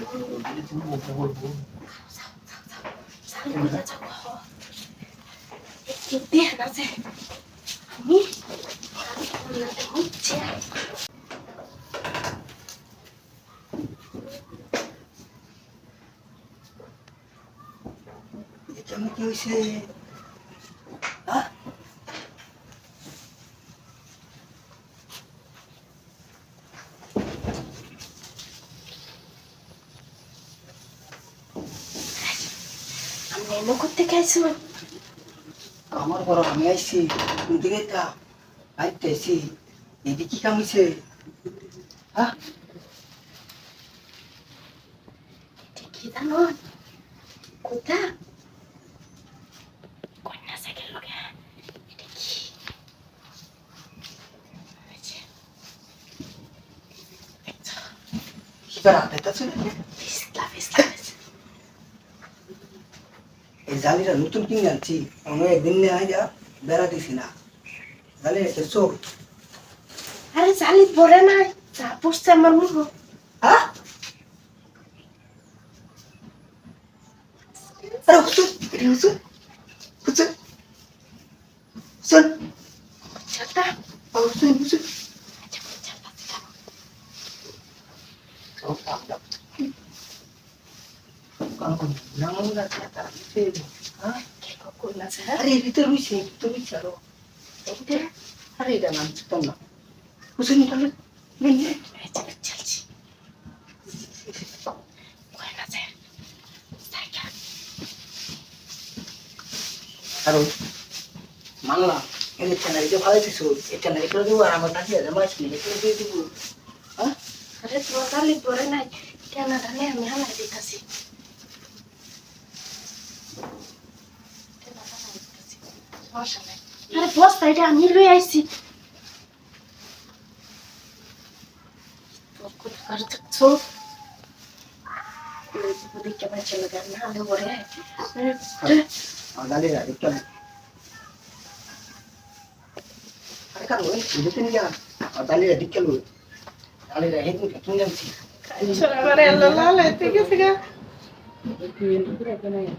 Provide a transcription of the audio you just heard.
কি হয়েছে এমন করতে গেছি আমার বড় আমি আইছি দিকে তা আইতে আইছি এদিকে কি কাম হ্যাঁ কি জানো কোথা কন্যা সাইকেল লোকে এটা কি কি করা। এই জালিটা নতুন কিনে আনছি। আমি একদিন নিয়ে আইয়া বেড়া দিছি না। জালি একটা চোখ আরে জালি পরে নাই যা পড়ছে আমার মুখ। হ্যাঁ আরে হুসুন এটা হুসুন হুসুন হুসুন চাটা হুসুন হুসুন চাপা কে কখন আছে হ্যাঁ আরে ভিতর রয়েছে ভিতর রয়েছে আরও। আরে এটা নাম চিতাম না। তাহলে কয় না সাইকেল। আর মানলাম ভালো কিছু এই চ্যানেল করে দেবো আর আমার কাছে আছে মাছ নিয়ে করে দিয়ে দেবো। হ্যাঁ? আরে তোমার জালি পরে নাই। কেন জানি আমি হালাই দিতেছি। সমস্যা নাই আরে বস্তা এটা আমি লই আইছি আরে আল্লাহ লাল ঠিক আছে গা এই জালিরা বাদ দে হ্যাঁ পুরো জায়গাটা খালি হয়ে গেছে তাহলে